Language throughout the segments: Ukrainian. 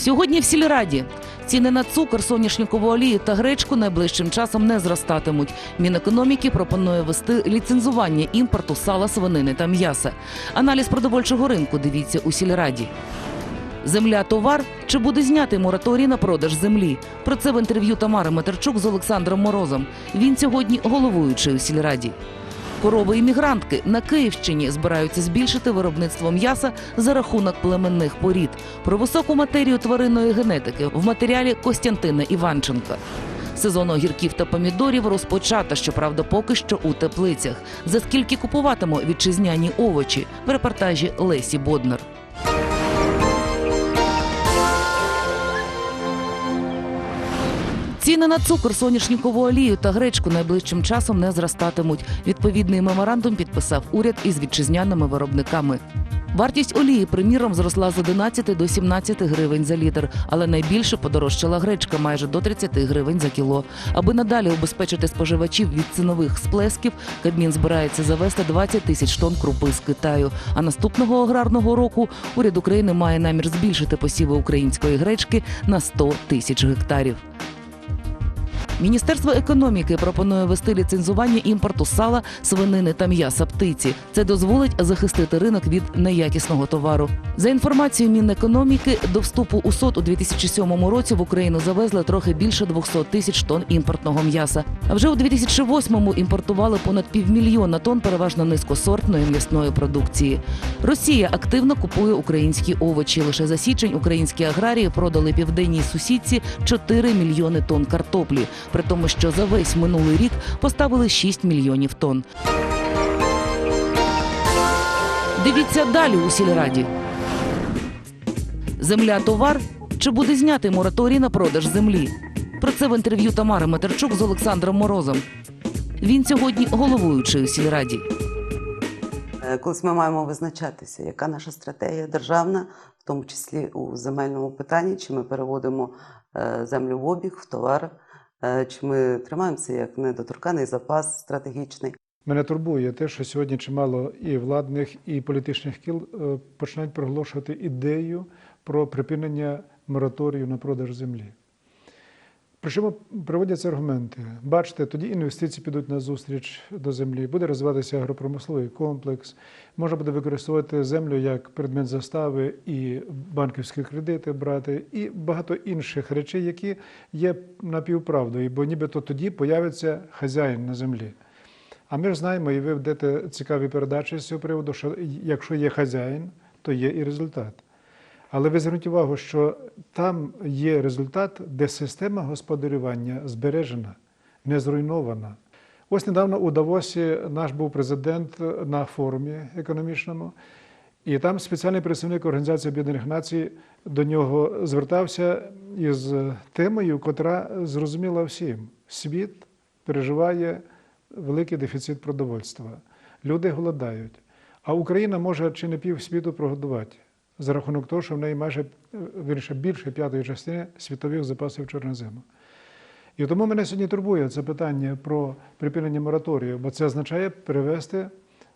Сьогодні в сільраді ціни на цукор, соняшникову олію та гречку найближчим часом не зростатимуть. Мінекономіки пропонує вести ліцензування імпорту сала, свинини та м'яса. Аналіз продовольчого ринку дивіться у сільраді. Земля товар чи буде знятий мораторій на продаж землі? Про це в інтерв'ю Тамари Матерчук з Олександром Морозом. Він сьогодні головуючий у сільраді. Корови іммігрантки на Київщині збираються збільшити виробництво м'яса за рахунок племенних порід. Про високу матерію тваринної генетики в матеріалі Костянтина Іванченка. Сезон огірків та помідорів розпочато, щоправда, поки що у теплицях. За скільки купуватиму вітчизняні овочі в репортажі Лесі Боднар. Ціни на цукор, соняшникову олію та гречку найближчим часом не зростатимуть. Відповідний меморандум підписав уряд із вітчизняними виробниками. Вартість олії, приміром, зросла з 11 до 17 гривень за літр, але найбільше подорожчала гречка майже до 30 гривень за кіло. Аби надалі убезпечити споживачів від цинових сплесків, Кабмін збирається завести 20 тисяч тонн крупи з Китаю. А наступного аграрного року уряд України має намір збільшити посіви української гречки на 100 тисяч гектарів. Міністерство економіки пропонує вести ліцензування імпорту сала, свинини та м'яса птиці. Це дозволить захистити ринок від неякісного товару. За інформацією Мінекономіки, до вступу у СОТ у 2007 році в Україну завезли трохи більше 200 тисяч тонн імпортного м'яса. А вже у 2008-му імпортували понад півмільйона тонн переважно низькосортної м'ясної продукції. Росія активно купує українські овочі. Лише за січень українські аграрії продали південній сусідці 4 мільйони тонн картоплі, при тому, що за весь минулий рік поставили 6 мільйонів тонн. Дивіться далі у сільраді. Земля товар чи буде знятий мораторій на продаж землі? Про це в інтерв'ю Тамари Матерчук з Олександром Морозом. Він сьогодні головуючий у сільраді. Е, Колись ми маємо визначатися, яка наша стратегія державна, в тому числі у земельному питанні, чи ми переводимо е, землю в обіг, в товар, чи ми тримаємося як недоторканий запас стратегічний. Мене турбує те, що сьогодні чимало і владних, і політичних кіл е, починають проголошувати ідею про припинення мораторію на продаж землі. Причому приводяться аргументи. Бачите, тоді інвестиції підуть на зустріч до землі, буде розвиватися агропромисловий комплекс, можна буде використовувати землю як предмет застави і банківські кредити брати, і багато інших речей, які є напівправдою, бо нібито тоді появиться хазяїн на землі. А ми ж знаємо, і ви ведете цікаві передачі з цього приводу, що якщо є хазяїн, то є і результат. Але ви зверніть увагу, що там є результат, де система господарювання збережена, не зруйнована. Ось недавно у Давосі наш був президент на форумі економічному, і там спеціальний представник Організації Об'єднаних Націй до нього звертався із темою, котра зрозуміла всім: світ переживає великий дефіцит продовольства. Люди голодають. А Україна може чи не пів світу прогодувати за рахунок того, що в неї майже вірніше, більше п'ятої частини світових запасів чорнозему. І тому мене сьогодні турбує це питання про припинення мораторію, бо це означає перевести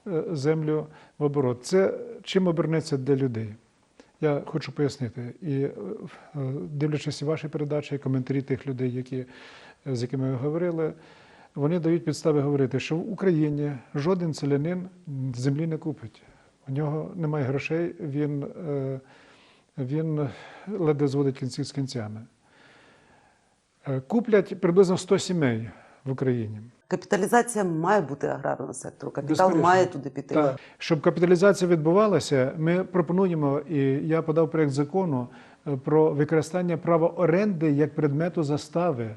е, землю в оборот. Це чим обернеться для людей? Я хочу пояснити. І е, е, дивлячись ваші передачі, і коментарі тих людей, які, з якими ви говорили, вони дають підстави говорити, що в Україні жоден селянин землі не купить. У нього немає грошей, він, е, він ледве зводить кінці з кінцями. Е, Куплять приблизно 100 сімей в Україні. Капіталізація має бути аграрного сектору. Капітал Безперечно. має туди піти. Так. Щоб капіталізація відбувалася, ми пропонуємо, і я подав проєкт закону е, про використання права оренди як предмету застави.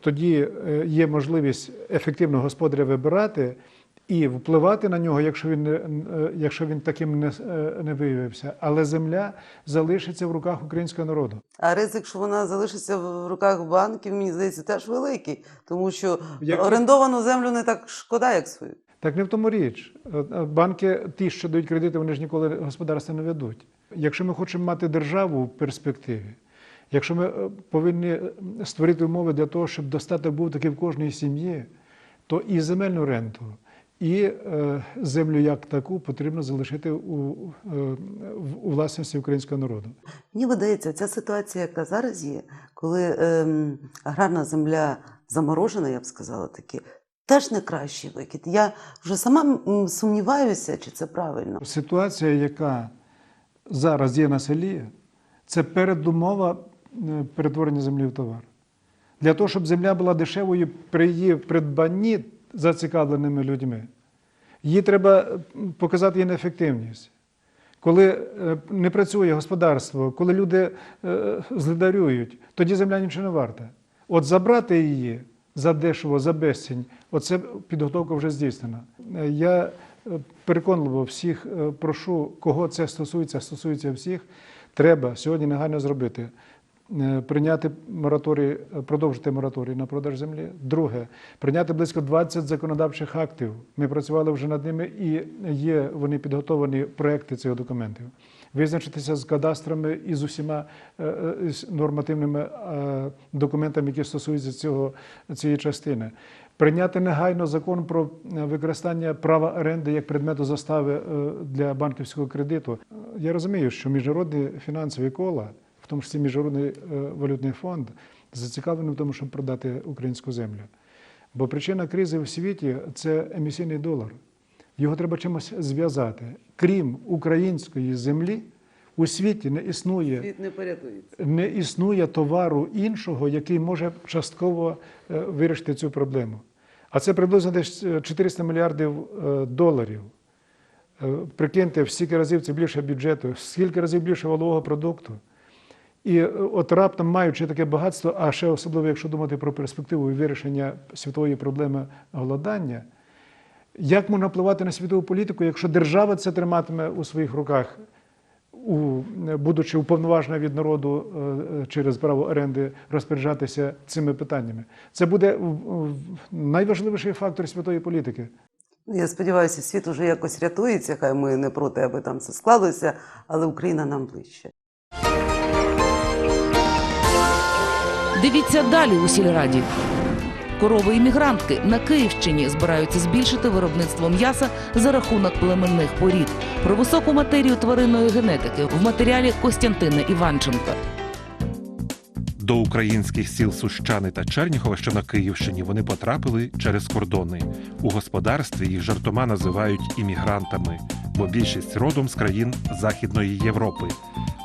Тоді є можливість ефективно господаря вибирати і впливати на нього, якщо він, не- е, якщо він таким не, е, не виявився. Але земля залишиться в руках українського народу. А ризик, що вона залишиться в руках банків, мені здається, теж великий, тому що Як- орендовану землю не так шкода, як свою. Так не в тому річ. Е, Банки, ті, що дають кредити, вони ж ніколи господарства не ведуть. Якщо ми хочемо мати державу в перспективі, якщо ми повинні створити умови для того, щоб достаток був такий в кожній сім'ї, то і земельну ренту, І е, землю як таку потрібно залишити у, е, у власності українського народу. Мені видається, ця ситуація, яка зараз є, коли ем, аграрна земля заморожена, я б сказала таки, теж не кращий вихід. Я вже сама сумніваюся, чи це правильно. Ситуація, яка зараз є на селі, це передумова е, перетворення землі в товар. Для того, щоб земля була дешевою при її придбанні зацікавленими людьми, її треба е, показати її неефективність. Коли е, не працює господарство, коли люди е, злидарюють, тоді земля нічого не варта. От забрати її за дешево, за безцінь, оце підготовка вже здійснена. Е, Я е, переконливо всіх е, прошу, кого це стосується, стосується всіх, треба сьогодні негайно зробити. Е, Прийняти мораторій, е, продовжити мораторій на продаж землі. Друге, прийняти близько 20 законодавчих актів. Ми працювали вже над ними і є вони підготовлені проекти цих документів. Визначитися з кадастрами і з усіма е, нормативними документами, які стосуються цього, цієї частини. Прийняти негайно закон про використання права оренди як предмету застави для банківського кредиту. Я розумію, що міжнародні фінансові кола, в тому числі Міжнародний е, валютний фонд, зацікавлений в тому, щоб продати українську землю. Бо причина кризи в світі це емісійний долар. Його треба чимось зв'язати. Крім української землі, у світі не існує Світ не не існує товару іншого, який може частково е, вирішити цю проблему. А це приблизно десь е, 400 мільярдів е, доларів. Е, Прикиньте, в стільки разів це більше бюджету, скільки разів більше валового продукту. І е, от раптом, маючи таке багатство, а ще особливо, якщо думати про перспективу вирішення світової проблеми голодання, як можна впливати на світову політику, якщо держава це триматиме у своїх руках, у, будучи уповноважена від народу е, е, через право оренди розпоряджатися цими питаннями? Це буде найважливіший фактор світової політики. Я сподіваюся, світ уже якось рятується, хай ми не проти, аби там все склалося, але Україна нам ближче. Дивіться далі у сільраді. Корови іммігрантки на Київщині збираються збільшити виробництво м'яса за рахунок племенних порід. Про високу матерію тваринної генетики в матеріалі Костянтина Іванченка. До українських сіл Сущани та Черніхова, що на Київщині, вони потрапили через кордони. У господарстві їх жартома називають іммігрантами, бо більшість родом з країн Західної Європи.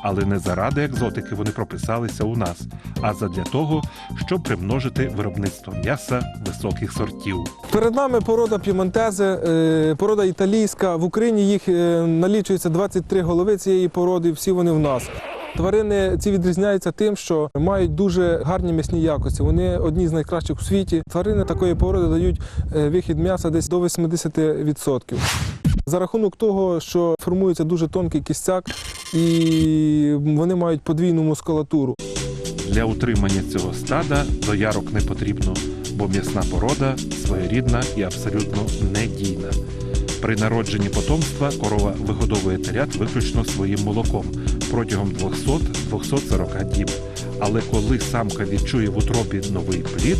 Але не заради екзотики вони прописалися у нас, а задля того, щоб примножити виробництво м'яса високих сортів. Перед нами порода п'ємонтези, е, порода італійська. В Україні їх е, налічується 23 голови цієї породи, всі вони в нас. Тварини ці відрізняються тим, що мають дуже гарні м'ясні якості. Вони одні з найкращих у світі. Тварини такої породи дають е, вихід м'яса десь до 80%. За рахунок того, що формується дуже тонкий кістяк, і вони мають подвійну мускулатуру. Для утримання цього стада доярок не потрібно, бо м'ясна порода своєрідна і абсолютно недійна. При народженні потомства корова вигодовує телят виключно своїм молоком протягом 200-240 діб. Але коли самка відчує в утробі новий плід,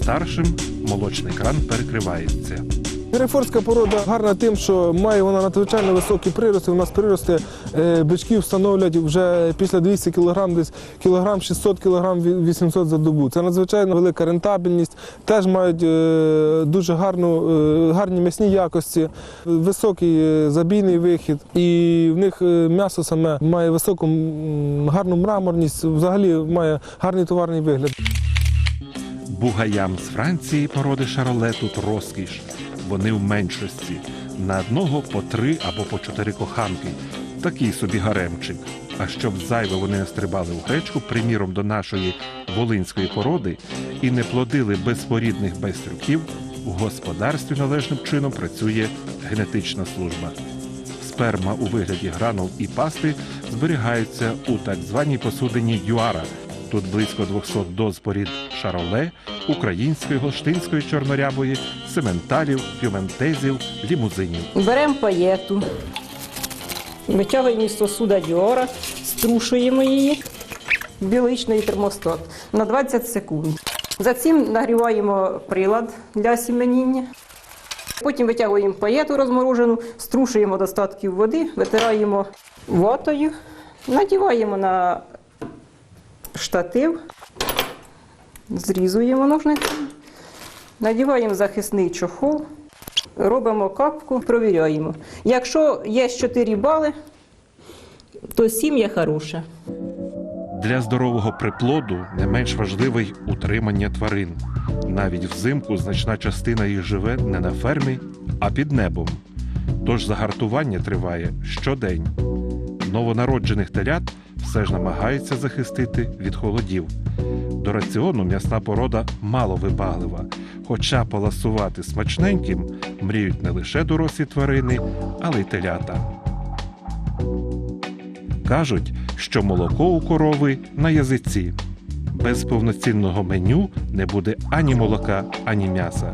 старшим молочний кран перекривається. Герефордська порода гарна тим, що має вона надзвичайно високі прирости. У нас прирости е, бичків становлять вже після 200 кг, десь кілограм 600 кг 800 за добу. Це надзвичайно велика рентабельність. Теж мають е, дуже гарну, е, гарні м'ясні якості, високий забійний вихід, і в них м'ясо саме має високу гарну мраморність, взагалі має гарний товарний вигляд. Бугаям з Франції породи шароле тут розкіш. Вони в меншості. На одного по три або по чотири коханки. Такий собі гаремчик. А щоб зайве вони не стрибали у гречку, приміром до нашої волинської породи, і не плодили безпорідних байстрюків, у господарстві належним чином працює генетична служба. Сперма у вигляді гранул і пасти зберігаються у так званій посудині юара. Тут близько 200 доз порід шароле, української, голштинської чорнорябої, сементалів, пюментезів, лімузинів. Беремо паєту, витягуємо сосуда діора, струшуємо її, біличний термостат на 20 секунд. За цим нагріваємо прилад для сіменіння. Потім витягуємо паєту розморожену, струшуємо до статків води, витираємо ватою, надіваємо на штатив, зрізуємо ножницями, надіваємо захисний чохол, робимо капку, провіряємо. Якщо є 4 бали, то сім'я хороша. Для здорового приплоду не менш важливе й утримання тварин. Навіть взимку значна частина їх живе не на фермі, а під небом. Тож загартування триває щодень. Новонароджених телят все ж намагаються захистити від холодів. До раціону м'ясна порода мало вибаглива, хоча поласувати смачненьким мріють не лише дорослі тварини, але й телята. Кажуть, що молоко у корови на язиці. Без повноцінного меню не буде ані молока, ані м'яса.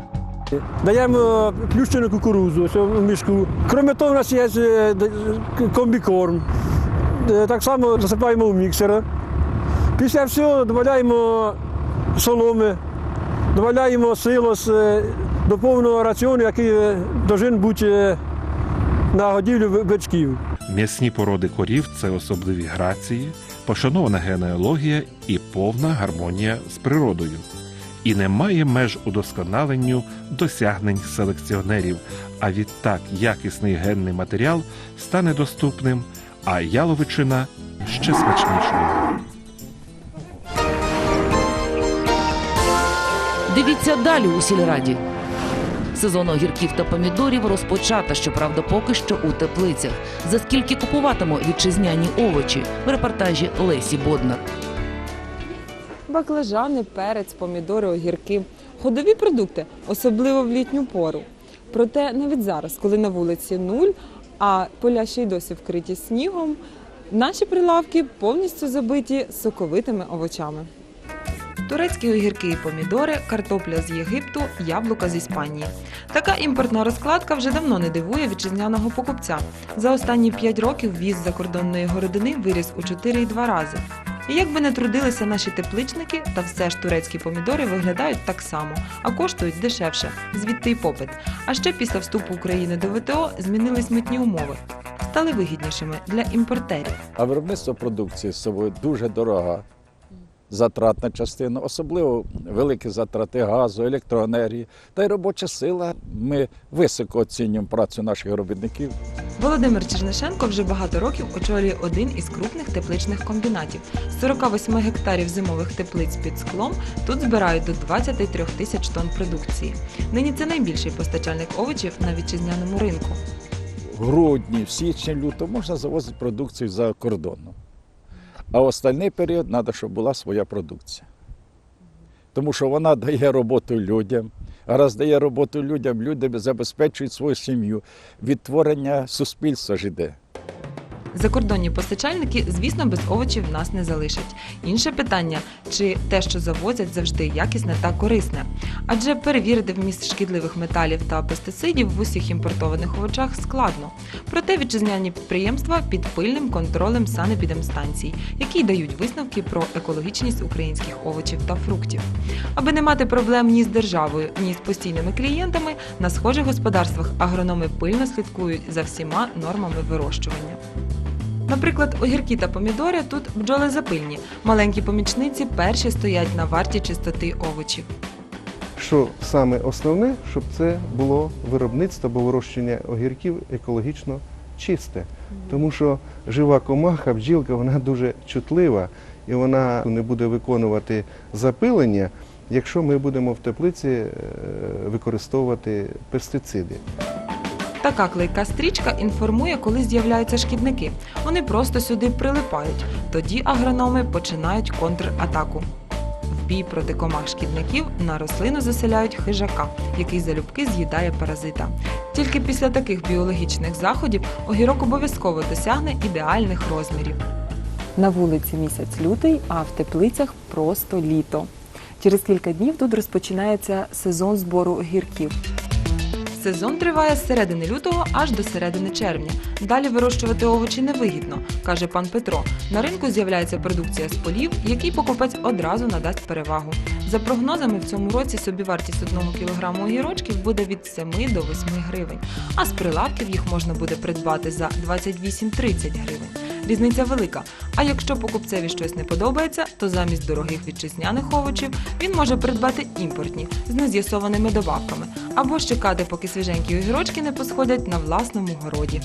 Даємо плющену кукурудзу ось в мішку. Крім того, у нас є е, комбікорм. Е, Так само засипаємо в міксер. Після всього додаємо соломи, додаємо силос е, до повного раціону, який е, должен бути е, на годівлю бичків. М'ясні породи корів це особливі грації, пошанована генеалогія і повна гармонія з природою. І немає меж удосконаленню досягнень селекціонерів, а відтак якісний генний матеріал стане доступним, а яловичина ще смачнішою. Дивіться далі у сільраді. Сезон огірків та помідорів розпочата, щоправда, поки що у теплицях. За скільки купуватимо вітчизняні овочі в репортажі Лесі Боднар. баклажани, перець, помідори, огірки, ходові продукти, особливо в літню пору. Проте навіть зараз, коли на вулиці нуль, а поля ще й досі вкриті снігом, наші прилавки повністю забиті соковитими овочами. Турецькі огірки і помідори, картопля з Єгипту, яблука з Іспанії. Така імпортна розкладка вже давно не дивує вітчизняного покупця. За останні 5 років віз закордонної городини виріс у 4,2 рази. І як би не трудилися наші тепличники, та все ж турецькі помідори виглядають так само, а коштують дешевше, звідти й попит. А ще після вступу України до ВТО змінились митні умови, стали вигіднішими для імпортерів. А виробництво продукції з собою дуже дорога. Затратна частина, особливо великі затрати газу, електроенергії та й робоча сила. Ми високо оцінюємо працю наших робітників. Володимир Чернишенко вже багато років очолює один із крупних тепличних комбінатів. З 48 гектарів зимових теплиць під склом тут збирають до 23 тисяч тонн продукції. Нині це найбільший постачальник овочів на вітчизняному ринку. В грудні, в січні, лютому можна завозити продукцію за кордоном. А в остальний період треба, щоб була своя продукція. Тому що вона дає роботу людям. А раз дає роботу людям, люди забезпечують свою сім'ю. Відтворення суспільства ж іде. Закордонні постачальники, звісно, без овочів нас не залишать. Інше питання, чи те, що завозять, завжди якісне та корисне. Адже перевірити вміст шкідливих металів та пестицидів в усіх імпортованих овочах складно. Проте вітчизняні підприємства під пильним контролем санепідемстанцій, які дають висновки про екологічність українських овочів та фруктів. Аби не мати проблем ні з державою, ні з постійними клієнтами, на схожих господарствах агрономи пильно слідкують за всіма нормами вирощування. Наприклад, огірки та помідори тут бджоли запильні. Маленькі помічниці перші стоять на варті чистоти овочів. що саме основне, щоб це було виробництво або вирощення огірків екологічно чисте. Тому що жива комаха, бджілка, вона дуже чутлива і вона не буде виконувати запилення, якщо ми будемо в теплиці е, використовувати пестициди. Така клейка стрічка інформує, коли з'являються шкідники. Вони просто сюди прилипають. Тоді агрономи починають контратаку. В бій проти комах шкідників на рослину заселяють хижака, який залюбки з'їдає паразита. Тільки після таких біологічних заходів огірок обов'язково досягне ідеальних розмірів. На вулиці місяць лютий, а в теплицях просто літо. Через кілька днів тут розпочинається сезон збору огірків. Сезон триває з середини лютого аж до середини червня. Далі вирощувати овочі невигідно, каже пан Петро. На ринку з'являється продукція з полів, який покупець одразу надасть перевагу. За прогнозами, в цьому році собівартість одного кілограму огірочків буде від 7 до 8 гривень, а з прилавків їх можна буде придбати за 28-30 гривень. Різниця велика. А якщо покупцеві щось не подобається, то замість дорогих вітчизняних овочів він може придбати імпортні з нез'ясованими добавками або ж чекати, поки свіженькі огірочки не посходять на власному городі.